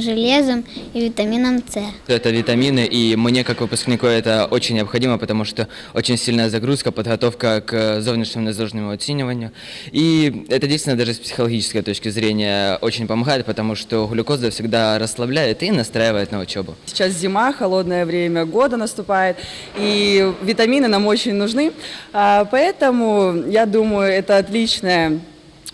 железом и витамином С. Это витамины, и мне, как выпускнику, это очень необходимо, потому что очень сильная загрузка, подготовка к зовнішнему незложному оцениванию. И это действительно даже с психологической точки зрения очень помогает, потому что глюкоза всегда расслабляет и настраивает на учебу. Сейчас зима, холодное время года наступает, и витамины нам очень нужны. А, Поэтому, я думаю, это отличная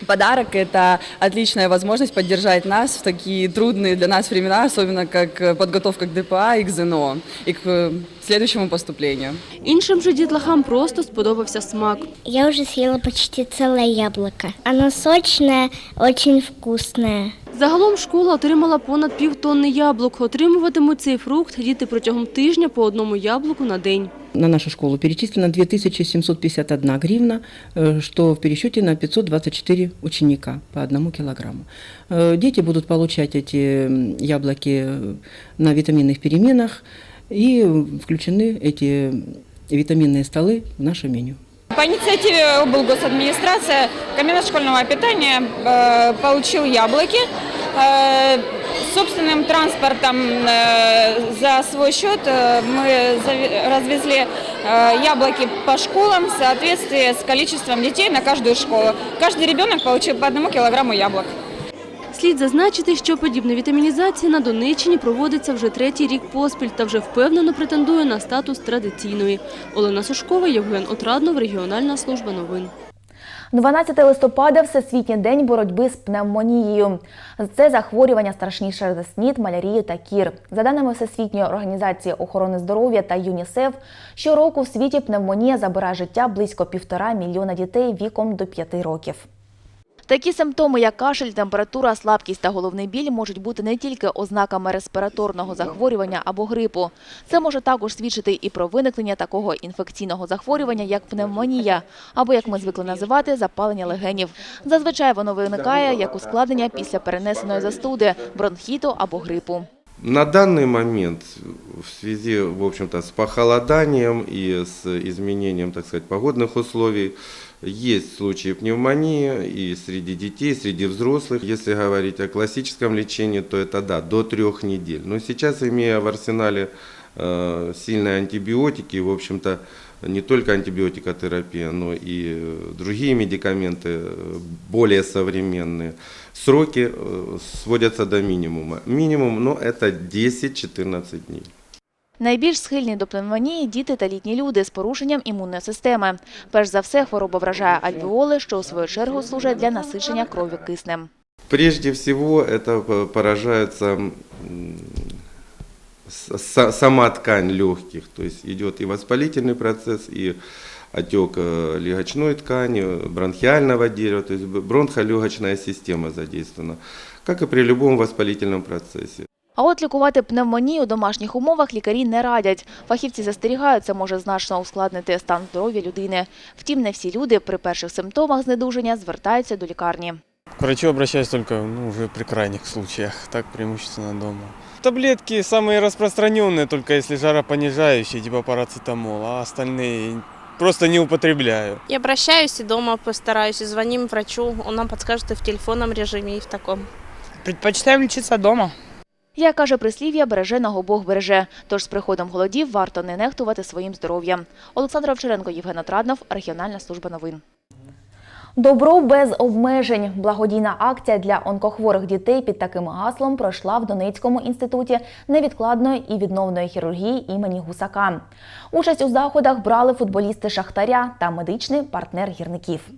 подарок, это отличная возможность поддержать нас в такие трудные для нас времена, особенно как э, подготовка к ДПА и к ЗНО, и к э, следующему поступлению. Іншим же дітлахам просто сподобався смак. Я уже съела почти целое яблоко. Оно сочное, очень вкусное. Загалом школа отримала понад півтонни яблук. Отримуватимуть цей фрукт діти протягом тижня по одному яблуку на день. На нашу школу перечислено 2751 гривна, э, что в пересчете на 524 ученика по одному килограмму. Э, Дети будут получать эти м, яблоки э, на витаминных переменах и включены эти витаминные столы в наше меню. По инициативе облгосадминистрация комбинат школьного питания э, получил яблоки. Э, собственным транспортом э, за свой счет э, мы зави- развезли э, яблоки по школам в соответствии с количеством детей на каждую школу. Каждый ребенок получил по одному килограмму яблок. Слід зазначити, що подібна вітамінізація на Донеччині проводиться вже третій рік поспіль та вже впевнено претендує на статус традиційної. Олена Сушкова, Євген Отраднов, Регіональна служба новин. 12 листопада Всесвітній день боротьби з пневмонією. Це захворювання страшніше за СНІД, малярію та кір. За даними Всесвітньої організації охорони здоров'я та ЮНІСЕФ, щороку в світі пневмонія забирає життя близько півтора мільйона дітей віком до 5 років. Такі симптоми, як кашель, температура, слабкість та головний біль, можуть бути не тільки ознаками респіраторного захворювання або грипу. Це може також свідчити і про виникнення такого інфекційного захворювання, як пневмонія, або, як ми звикли називати, запалення легенів. Зазвичай воно виникає як ускладнення після перенесеної застуди, бронхіту або грипу. На данный момент в связи, в общем-то, с похолоданием и с изменением, так сказать, погодных условий, есть случаи пневмонии и среди детей, и среди взрослых. Если говорить о классическом лечении, то это да, до трех недель. Но сейчас, имея в арсенале э, сильные антибиотики, в общем-то, не только антибиотикотерапия, но и э, другие медикаменты, э, более современные, сроки э, сводятся до минимума. Минимум, но это 10-14 дней. Найбільш схильні до пневмонії – діти та літні люди з порушенням імунної системи. Перш за все, хвороба вражає альвеоли, що у свою чергу служать для насичення крові киснем. Прежде всего это п- сама ткань легких, то есть идет и воспалительный процесс, и отек э, легочной ткани, бронхиального дерева, то есть бронхолегочная система задействована, как и при любом воспалительном процессе. А от лікувати пневмонію у домашніх умовах лікарі не радять. Фахівці застерігають, це може значно ускладнити стан здоров'я людини. Втім, не всі люди при перших симптомах знедуження звертаються до лікарні. К врачу обращаюсь только ну, уже при крайних случаях, так преимущественно дома Таблетки самые распространенные, только если жаропонижающие, типа парацетамол, а остальные просто не употребляю. Я обращаюсь и дома постараюсь, и звоним врачу, он нам подскажет и в телефонном режиме, и в таком. Предпочитаем лечиться дома. Як каже прислів'я, береженого Бог береже. Тож з приходом холодів варто не нехтувати своїм здоров'ям. Олександр Овчаренко, Євген Отраднов, Регіональна служба новин. Добро без обмежень. Благодійна акція для онкохворих дітей під таким гаслом пройшла в Донецькому інституті невідкладної і відновної хірургії імені Гусака. Участь у заходах брали футболісти Шахтаря та медичний партнер гірників.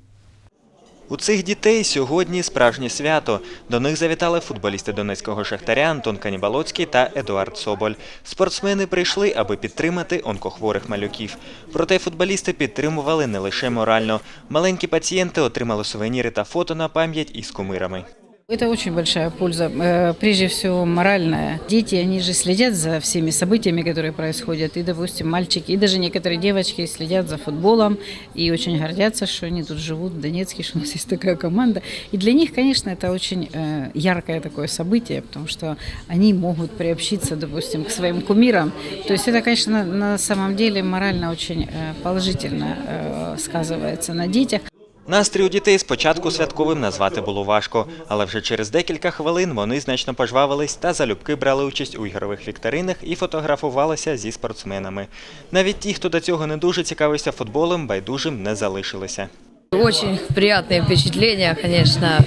У цих дітей сьогодні справжнє свято. До них завітали футболісти донецького шахтаря Антон Канібалоцький та Едуард Соболь. Спортсмени прийшли, аби підтримати онкохворих малюків. Проте футболісти підтримували не лише морально. Маленькі пацієнти отримали сувеніри та фото на пам'ять із кумирами. Это очень большая польза, э, прежде всего моральная. Дети, они же следят за всеми событиями, которые происходят. И, допустим, мальчики, и даже некоторые девочки следят за футболом и очень гордятся, что они тут живут в Донецке, что у нас есть такая команда. И для них, конечно, это очень э, яркое такое событие, потому что они могут приобщиться, допустим, к своим кумирам. То есть это, конечно, на, самом деле морально очень э, положительно сказывается на детях. Настрій у дітей спочатку святковим назвати було важко, але вже через декілька хвилин вони значно пожвавились та залюбки брали участь у ігрових вікторинах і фотографувалися зі спортсменами. Навіть ті, хто до цього не дуже цікавився футболом, байдужим не залишилися. Очень приятные впечатления, конечно.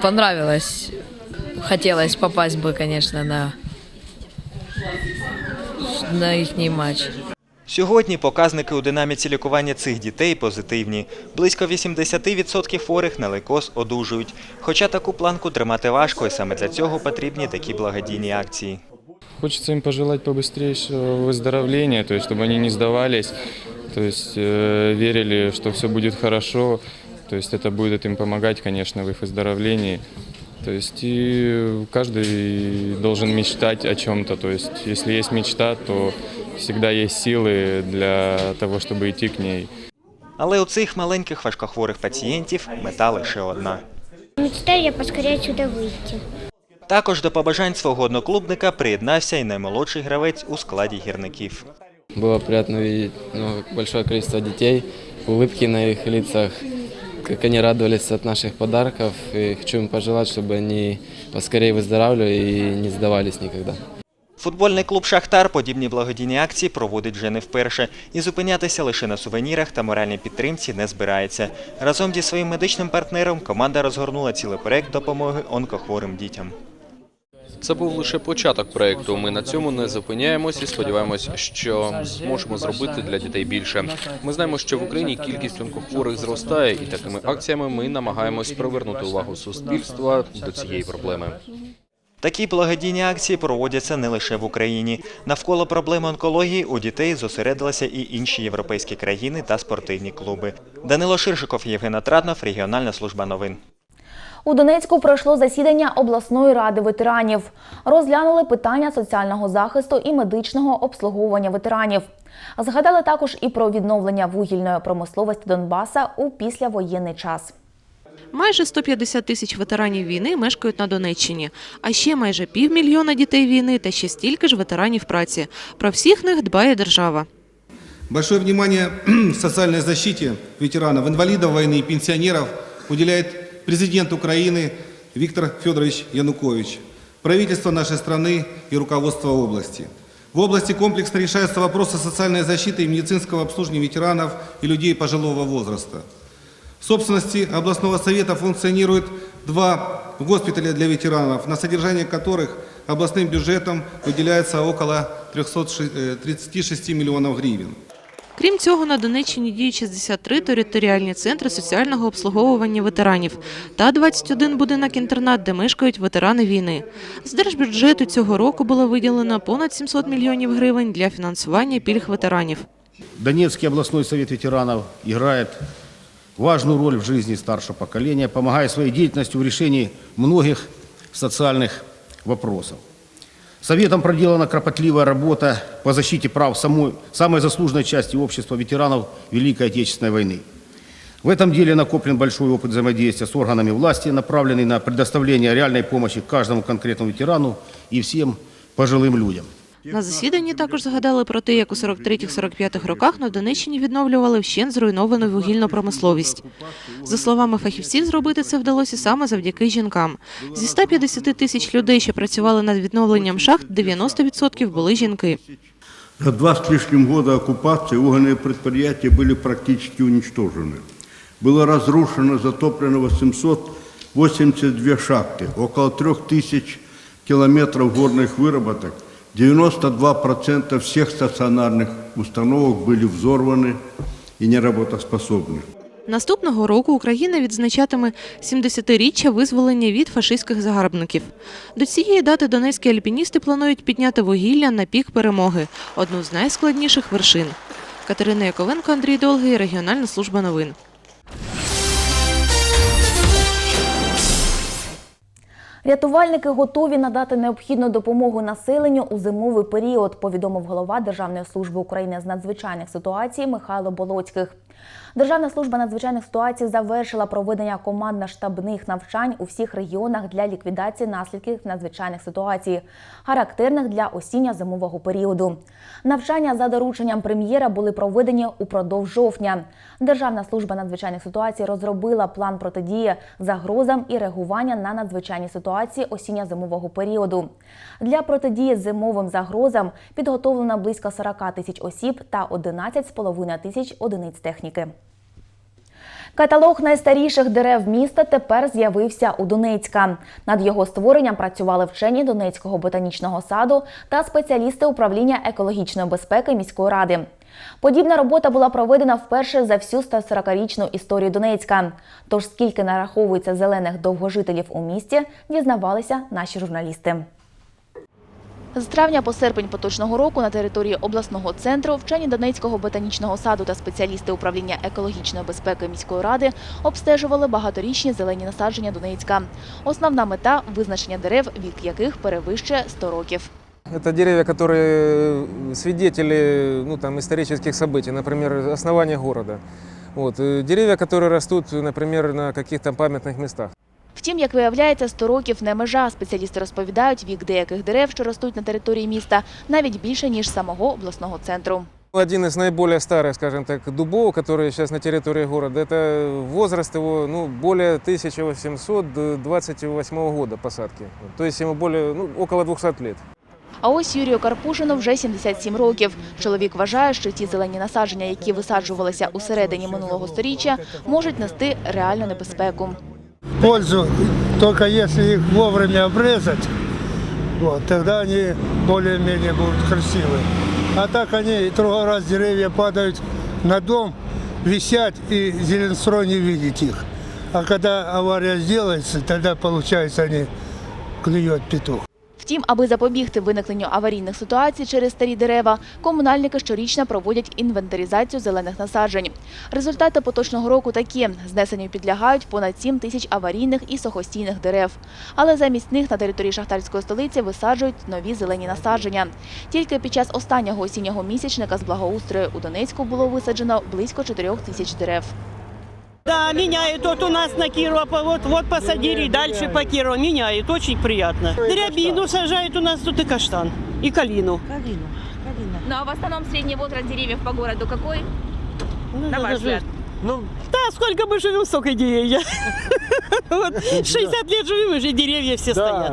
Понравилось. Хотелось попасть бы, конечно, на, на их матч. Сьогодні показники у динаміці лікування цих дітей позитивні. Близько 80% хворих на лейкоз одужують. Хоча таку планку тримати важко, і саме для цього потрібні такі благодійні акції. Хочется им пожелать побыстрейшего выздоровления, то есть чтобы они не сдавались, то есть э, верили, что все будет хорошо, то есть это будет им помогать, конечно, в их выздоровлении. То есть и каждый должен мечтать о чем-то, то есть если есть мечта, то всегда есть силы для того, чтобы идти к ней. Але у цих маленьких важкохворих пацієнтів мета лише одна. Мечтаю я поскорее отсюда выйти. Також до побажань свого одноклубника приєднався і наймолодший гравець у складі гірників. Было приятно видеть ну, большое количество детей, улыбки на их лицах, как они радовались от наших подарков. И хочу им пожелать, чтобы они поскорее выздоравливали и не сдавались никогда. Футбольний клуб Шахтар подібні благодійні акції проводить вже не вперше і зупинятися лише на сувенірах та моральній підтримці не збирається. Разом зі своїм медичним партнером команда розгорнула цілий проект допомоги онкохворим дітям. Це був лише початок проекту. Ми на цьому не зупиняємось і сподіваємось, що зможемо зробити для дітей більше. Ми знаємо, що в Україні кількість онкохворих зростає, і такими акціями ми намагаємось привернути увагу суспільства до цієї проблеми. Такі благодійні акції проводяться не лише в Україні. Навколо проблеми онкології у дітей зосередилися і інші європейські країни та спортивні клуби. Данило Ширшиков, Євген Атраднов, регіональна служба новин. У Донецьку пройшло засідання обласної ради ветеранів. Розглянули питання соціального захисту і медичного обслуговування ветеранів. Згадали також і про відновлення вугільної промисловості Донбаса у післявоєнний час. Майже 150 тисяч ветеранів війни мешкають на Донеччині, а ще майже півмільйона дітей війни та ще стільки ж ветеранів праці. Про всіх них дбає держава. Большое внимание социальной защите ветеранов, инвалидов войны и пенсионеров уделяет президент Украины Виктор Федорович Янукович, правительство нашей страны и руководство области. В области комплексно решаются вопросы социальной защиты и медицинского обслуживания ветеранов и людей пожилого возраста. В собственности областного совета функционирует два госпиталя для ветеранов, на содержание которых областным бюджетом выделяется около 336 миллионов гривен. Крім цього, на Донеччині діють 63 територіальні центри соціального обслуговування ветеранів та 21 будинок-інтернат, де мешкають ветерани війни. З держбюджету цього року було виділено понад 700 мільйонів гривень для фінансування пільг ветеранів. Донецкий областной совет ветеранов играет важную роль в жизни старшего поколения, помогая своей деятельностью в решении многих социальных вопросов. Советом проделана кропотливая работа по защите прав самой, самой заслуженной части общества ветеранов Великой Отечественной войны. В этом деле накоплен большой опыт взаимодействия с органами власти, направленный на предоставление реальной помощи каждому конкретному ветерану и всем пожилым людям. На засіданні також згадали про те, як у 43-45 роках на Донеччині відновлювали вщент зруйновану вугільну промисловість. За словами фахівців, зробити це вдалося саме завдяки жінкам. Зі 150 тисяч людей, що працювали над відновленням шахт, 90% були жінки. За два с лишним года оккупации угольные предприятия были практически уничтожены. Было разрушено, затоплено 882 шахты, около 3000 километров горных выработок, 92% всех стационарных установок были взорваны и неработоспособны. Наступного року Україна відзначатиме 70-річчя визволення від фашистських загарбників. До цієї дати донецькі альпіністи планують підняти вугілля на пік перемоги – одну з найскладніших вершин. Катерина Яковенко, Андрій Долгий, регіональна служба новин. Рятувальники готові надати необхідну допомогу населенню у зимовий період, повідомив голова Державної служби України з надзвичайних ситуацій Михайло Болоцьких. Державна служба надзвичайних ситуацій завершила проведення командно-штабних навчань у всіх регіонах для ліквідації наслідків надзвичайних ситуацій, характерних для осінньо-зимового періоду. Навчання за дорученням прем'єра були проведені упродовж жовтня. Державна служба надзвичайних ситуацій розробила план протидії загрозам і реагування на надзвичайні ситуації осінньо-зимового періоду. Для протидії зимовим загрозам підготовлено близько 40 тисяч осіб та 11,5 тисяч одиниць техніки. Каталог найстаріших дерев міста тепер з'явився у Донецька. Над його створенням працювали вчені Донецького ботанічного саду та спеціалісти управління екологічної безпеки міської ради. Подібна робота була проведена вперше за всю 140-річну історію Донецька. Тож скільки нараховується зелених довгожителів у місті, дізнавалися наші журналісти. З травня по серпень поточного року на території обласного центру вчені Донецького ботанічного саду та спеціалісти управління екологічної безпеки міської ради обстежували багаторічні зелені насадження Донецька. Основна мета – визначення дерев, вік яких перевищує 100 років. Это деревья, которые свидетели ну, там, исторических событий, например, основания города. Вот. э, Деревья, которые растут, например, на каких-то памятных местах. Втім, як виявляється, 100 років не межа. Спеціалісти розповідають, вік деяких дерев, що ростуть на території міста, навіть більше, ніж самого обласного центру. Один из наиболее старых, скажем так, дубов, которые сейчас на территории города, это возраст его ну, более 1828 года посадки. То есть ему более, ну, около 200 лет. А ось Юрію Карпушину вже 77 років. Чоловік вважає, що ті зелені насадження, які висаджувалися у середині минулого сторіччя, можуть нести реальну небезпеку. Пользу только если их вовремя обрезать, вот, тогда они более-менее будут красивые. А так они и другой раз деревья падают на дом, висят и зеленстрой не видит их. А когда авария сделается, тогда получается они клюет петух. Втім, аби запобігти виникненню аварійних ситуацій через старі дерева, комунальники щорічно проводять інвентаризацію зелених насаджень. Результати поточного року такі: знесенню підлягають понад 7 тисяч аварійних і сухостійних дерев. Але замість них на території шахтарської столиці висаджують нові зелені насадження. Тільки під час останнього осіннього місячника з благоустрою у Донецьку було висаджено близько 4 тисяч дерев. Да, меняют. Вот у нас на Кирова, вот, вот посадили, и дальше по Кирова меняют. Очень приятно. Рябину сажают у нас тут и каштан, и калину. Ну а в основном средний возраст деревьев по городу какой? Ну, На ваш взгляд. Ну, да, сколько мы живем, столько деревья. Вот 60 лет живем, уже деревья все стоят.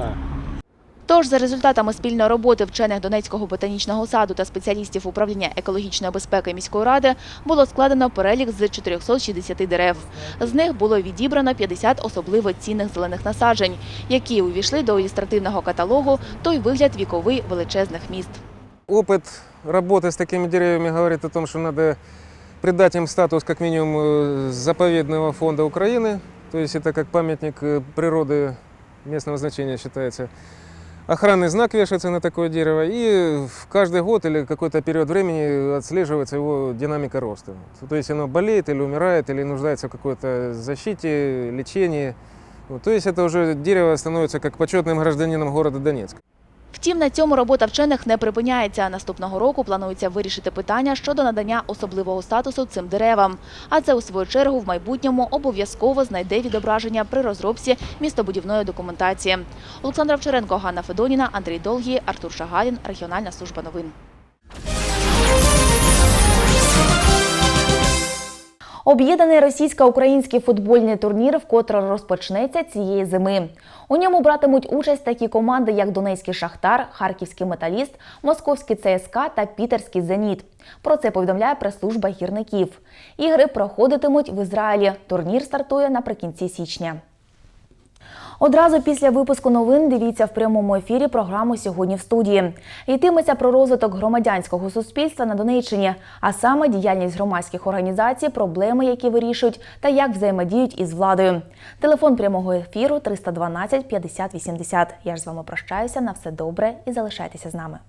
Тож, за результатами спільної роботи вчених Донецького ботанічного саду та спеціалістів управління екологічної безпеки міської ради було складено перелік з 460 дерев. З них було відібрано 50 особливо цінних зелених насаджень, які увійшли до ілюстративного каталогу той вигляд віковий величезних міст. Опыт работы с такими деревьями говорит о том, что надо придать им статус как минимум э, заповедного фонда Украины, то есть это как памятник э, природы местного значения считается. Охранный знак вешается на такое дерево, и в каждый год или какой-то период времени отслеживается его динамика роста. То есть оно болеет или умирает, или нуждается в какой-то защите, лечении. Вот, То есть это уже дерево становится как почетным гражданином города Донецка. Втім, на цьому робота вчених не припиняється. Наступного року планується вирішити питання щодо надання особливого статусу цим деревам. А це, у свою чергу, в майбутньому обов'язково знайде відображення при розробці містобудівної документації. Олександра Вчеренко, Ганна Федоніна, Андрій Долгій, Артур Шагалін. Регіональна служба новин. Об'єднаний російсько-український футбольний турнір вкотре розпочнеться цієї зими. У ньому братимуть участь такі команди, як Донецький Шахтар, Харківський Металіст, Московський ЦСКА та Пітерський Зеніт. Про це повідомляє прес-служба гірників. Ігри проходитимуть в Ізраїлі. Турнір стартує наприкінці січня. Одразу після випуску новин дивіться в прямому ефірі програму сьогодні в студії. Йтиметься про розвиток громадянського суспільства на Донеччині, а саме діяльність громадських організацій, проблеми, які вирішують, та як взаємодіють із владою. Телефон прямого ефіру 312 50 80. Я ж з вами прощаюся. На все добре і залишайтеся з нами.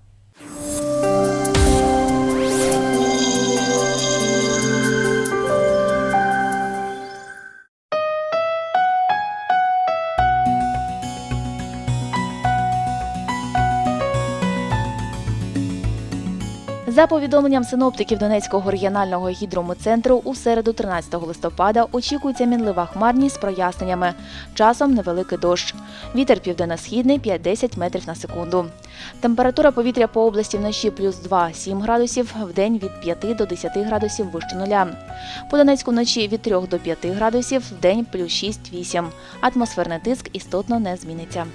За повідомленням синоптиків Донецького регіонального гідромецентру, у середу 13 листопада очікується мінлива хмарність з проясненнями. Часом невеликий дощ. Вітер південно-східний 5-10 метрів на секунду. Температура повітря по області вночі плюс 2-7 градусів, вдень від 5 до 10 градусів вище нуля. По Донецьку вночі від 3 до 5 градусів, вдень плюс 6-8. Атмосферний тиск істотно не зміниться.